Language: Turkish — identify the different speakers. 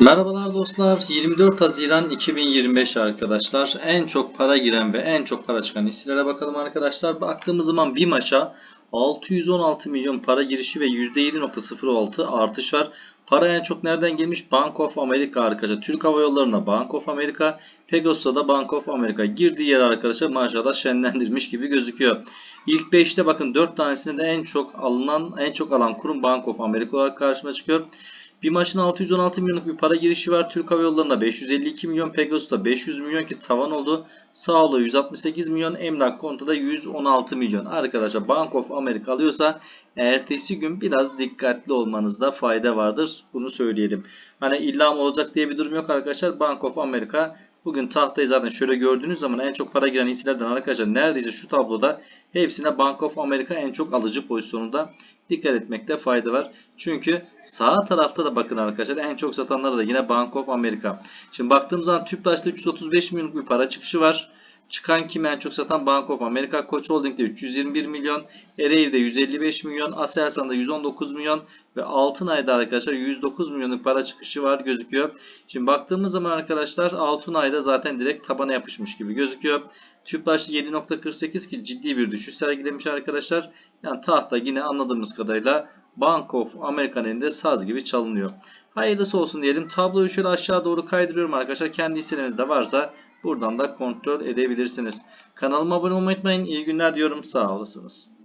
Speaker 1: Merhabalar dostlar. 24 Haziran 2025 arkadaşlar. En çok para giren ve en çok para çıkan hisselere bakalım arkadaşlar. Baktığımız zaman bir maça 616 milyon para girişi ve %7.06 artış var. Para en çok nereden gelmiş? Bank of America arkadaşlar. Türk Hava Yolları'na Bank of America, Pegasus'a da Bank of America. Girdiği yer arkadaşlar maşallah şenlendirmiş gibi gözüküyor. İlk 5'te bakın 4 tanesinde de en çok alınan, en çok alan kurum Bank of America olarak karşıma çıkıyor. Bir maçın 616 milyonluk bir para girişi var. Türk Hava Yolları'nda 552 milyon, Pegasus'ta 500 milyon ki tavan oldu. Sağlığı 168 milyon, Emlak Konto'da 116 milyon. Arkadaşlar Bank of America alıyorsa ertesi gün biraz dikkatli olmanızda fayda vardır. Bunu söyleyelim. Hani illa olacak diye bir durum yok arkadaşlar. Bank of America bugün tahtayı zaten şöyle gördüğünüz zaman en çok para giren hisselerden arkadaşlar neredeyse şu tabloda hepsine Bank of America en çok alıcı pozisyonunda dikkat etmekte fayda var. Çünkü sağ tarafta da bakın arkadaşlar en çok satanlar da yine Bank of America. Şimdi baktığımız zaman Tüpraş'ta 335 milyonluk bir para çıkışı var. Çıkan kim en çok satan Bank of America, Koç Holding'de 321 milyon, Ereğli'de 155 milyon, Aselsan'da 119 milyon ve Altınay'da arkadaşlar 109 milyonluk para çıkışı var gözüküyor. Şimdi baktığımız zaman arkadaşlar Altınay'da zaten direkt tabana yapışmış gibi gözüküyor. Tüpraş'ta 7.48 ki ciddi bir düşüş sergilemiş arkadaşlar. Yani tahta yine anladığımız kadarıyla Bank of America'nın elinde saz gibi çalınıyor. Hayırlısı olsun diyelim. Tabloyu şöyle aşağı doğru kaydırıyorum arkadaşlar. Kendi hisseleriniz de varsa buradan da kontrol edebilirsiniz. Kanalıma abone olmayı unutmayın. İyi günler diyorum. Sağ olasınız.